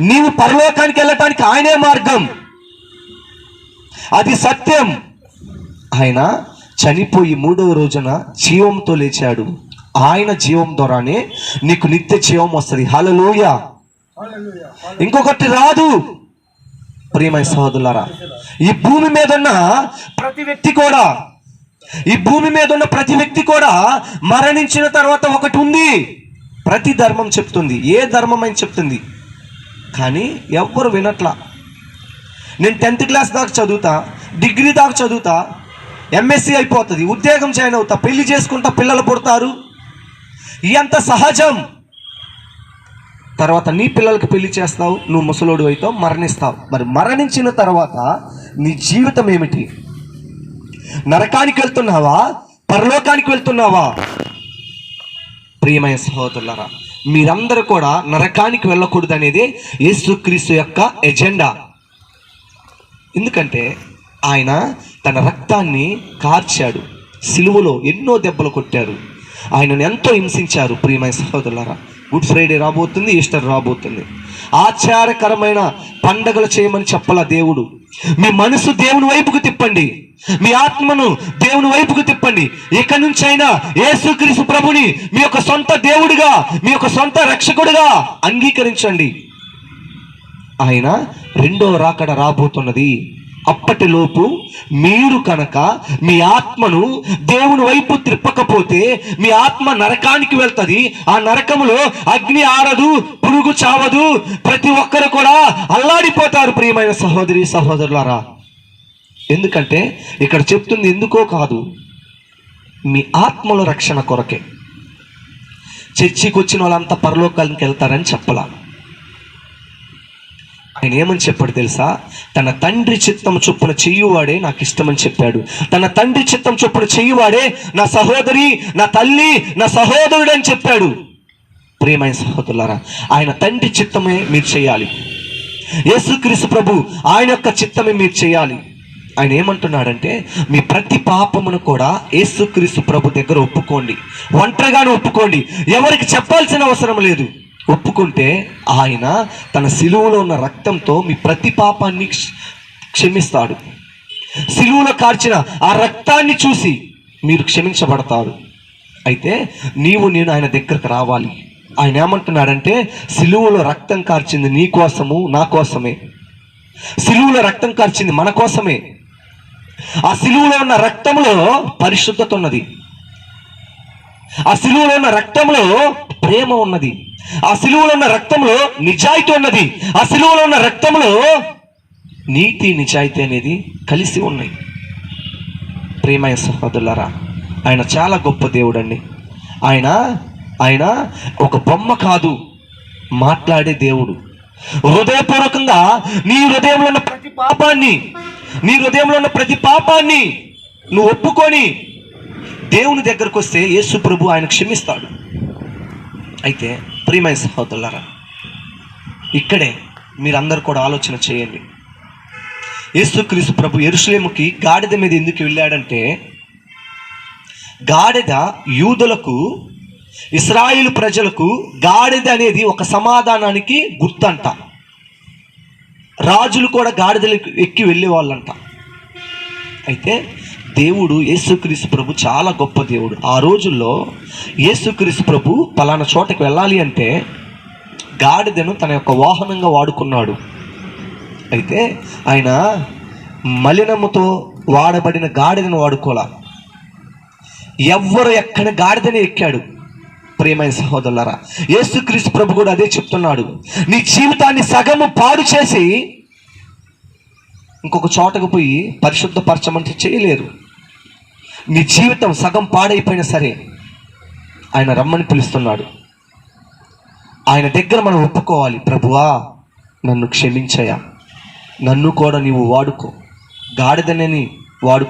నీవు పరలోకానికి వెళ్ళటానికి ఆయనే మార్గం. అది సత్యం. ఆయన చనిపోయి మూడవ రోజున జీవంతో లేచాడు. ఆయన జీవం ద్వారానే నీకు నిత్య జీవం వస్తుంది. హలలోయ ఇంకొకటి రాదు. ప్రియమైన సహోదరులారా ఈ భూమి మీద ఉన్న ప్రతి వ్యక్తి కూడా ఈ భూమి మీద ఉన్న ప్రతి వ్యక్తి కూడా మరణించిన తర్వాత ఒకటి ఉంది. ప్రతి ధర్మం చెప్తుంది. ఏ ధర్మం అని చెప్తుంది? కానీ ఎవ్వరు వినట్లా. నేను టెన్త్ క్లాస్ దాకా చదువుతా డిగ్రీ దాకా చదువుతా ఎంఎస్సి అయిపోతుంది ఉద్యోగం జాయిన్ అవుతా పెళ్ళి చేసుకుంటా పిల్లలు పుడతారు. ఎంత సహజం. తర్వాత నీ పిల్లలకి పెళ్ళి చేస్తావు నువ్వు ముసలోడు అవుతావు మరణిస్తావు. మరి మరణించిన తర్వాత నీ జీవితం ఏమిటి? నరకానికి వెళ్తున్నావా? పరలోకానికి వెళ్తున్నావా? ప్రియమైన సహోదరులరా మీరందరూ కూడా నరకానికి వెళ్ళకూడదు అనేది యేసుక్రీస్తు యొక్క ఎజెండా. ఎందుకంటే ఆయన తన రక్తాన్ని కార్చాడు. సిలువలో ఎన్నో దెబ్బలు కొట్టారు ఆయనను ఎంతో హింసించారు. ప్రియమైన సహోదరులారా గుడ్ ఫ్రైడే రాబోతుంది ఈస్టర్ రాబోతుంది. ఆచారకరమైన పండగలు చేయమని చెప్పాల దేవుడు? మీ మనసు దేవుని వైపుకు తిప్పండి. మీ ఆత్మను దేవుని వైపుకు తిప్పండి. ఇక్కడి నుంచి అయినా యేసుక్రీస్తు ప్రభుని మీ యొక్క సొంత దేవుడిగా మీ యొక్క సొంత రక్షకుడిగా అంగీకరించండి. ఆయన రెండో రాకడ రాబోతున్నది. అప్పటిలోపు మీరు కనుక మీ ఆత్మను దేవుని వైపు త్రిప్పకపోతే మీ ఆత్మ నరకానికి వెళ్తుంది. ఆ నరకములో అగ్ని ఆరదు పురుగు చావదు. ప్రతి ఒక్కరు కూడా అల్లాడిపోతారు ప్రియమైన సహోదరి సహోదరులారా. ఎందుకంటే ఇక్కడ చెప్తుంది ఎందుకో కాదు మీ ఆత్మల రక్షణ కొరకే. చర్చికి వచ్చిన వాళ్ళంతా పరలోకానికి వెళ్తారని చెప్పలా. ఆయన ఏమని చెప్పాడు తెలుసా? తన తండ్రి చిత్తం చొప్పున చెయ్యువాడే నాకు ఇష్టమని చెప్పాడు. తన తండ్రి చిత్తం చొప్పున చెయ్యువాడే నా సహోదరి నా తల్లి నా సహోదరుడు అని చెప్పాడు. ప్రేమైన సహోదరులారా ఆయన తండ్రి చిత్తమే మీరు చేయాలి. యేసుక్రీస్తు ప్రభు ఆయన యొక్క చిత్తమే మీరు చేయాలి. ఆయన ఏమంటున్నాడంటే మీ ప్రతి పాపమును కూడా యేసుక్రీస్తు ప్రభు దగ్గర ఒప్పుకోండి. ఒంటరిగానే ఒప్పుకోండి. ఎవరికి చెప్పాల్సిన అవసరం లేదు. ఒప్పుకుంటే ఆయన తన సిలువలో ఉన్న రక్తంతో మీ ప్రతి పాపాన్ని క్ష- క్షమిస్తాడు. సిలువలో కార్చిన ఆ రక్తాన్ని చూసి మీరు క్షమించబడతారు. అయితే నీవు నేను ఆయన దగ్గరకు రావాలి. ఆయన ఏమంటున్నాడంటే సిలువలో రక్తం కార్చింది నీ కోసము నా కోసమే. సిలువలో రక్తం కార్చింది మన కోసమే. ఆ సిలువలో ఉన్న రక్తంలో పరిశుద్ధత ఉన్నది. ఆ సిలువలో ఉన్న రక్తంలో ప్రేమ ఉన్నది. ఆ సిలువలో ఉన్న రక్తంలో నిజాయితీ ఉన్నది. ఆ సిలువలో ఉన్న రక్తంలో నీతి నిజాయితీ అనేది కలిసి ఉన్నాయి. ప్రేమయ సహోదరులారా ఆయన చాలా గొప్ప దేవుడండి. ఆయన ఆయన ఒక బొమ్మ కాదు మాట్లాడే దేవుడు. హృదయపూర్వకంగా నీ హృదయంలో ఉన్న ప్రతి పాపాన్ని నీ హృదయంలో ఉన్న ప్రతి పాపాన్ని నువ్వు ఒప్పుకొని దేవుని దగ్గరకు వస్తే యేసు ప్రభు ఆయన క్షమిస్తాడు. అయితే ప్రియమైన సహోదరులారా ఇక్కడే మీరందరూ కూడా ఆలోచన చేయండి. యేసుక్రీస్తు ప్రభు ఎరుసలేముకి గాడిద మీద ఎందుకు వెళ్ళాడంటే గాడిద యూదులకు ఇస్రాయిల్ ప్రజలకు గాడిద అనేది ఒక సమాధానానికి గుర్తంట. రాజులు కూడా గాడిదలకు ఎక్కి వెళ్ళేవాళ్ళంట. అయితే దేవుడు యేసుక్రీస్తు ప్రభు చాలా గొప్ప దేవుడు. ఆ రోజుల్లో యేసుక్రీస్తు ప్రభు పలానా చోటకి వెళ్ళాలి అంటే గాడిదను తన యొక్క వాహనంగా వాడుకున్నాడు. అయితే ఆయన మలినముతో వాడబడిన గాడిదను వాడుకోలా. ఎవ్వరు ఎక్కడ గాడిదని ఎక్కాడు? ప్రేమైన సహోదరులారా యేసుక్రీస్తు ప్రభు కూడా అదే చెప్తున్నాడు. నీ జీవితాన్ని సగము పాడు చేసి ఇంకొక చోటకు పోయి పరిశుద్ధపరచమంటే చేయలేరు. నీ జీవితం సగం పాడైపోయినా సరే ఆయన రమ్మని పిలుస్తున్నాడు. ఆయన దగ్గర మనం ఒప్పుకోవాలి. ప్రభువా నన్ను క్షమించయా నన్ను కూడా నీవు వాడుకో. గాడిదనని వాడుకో.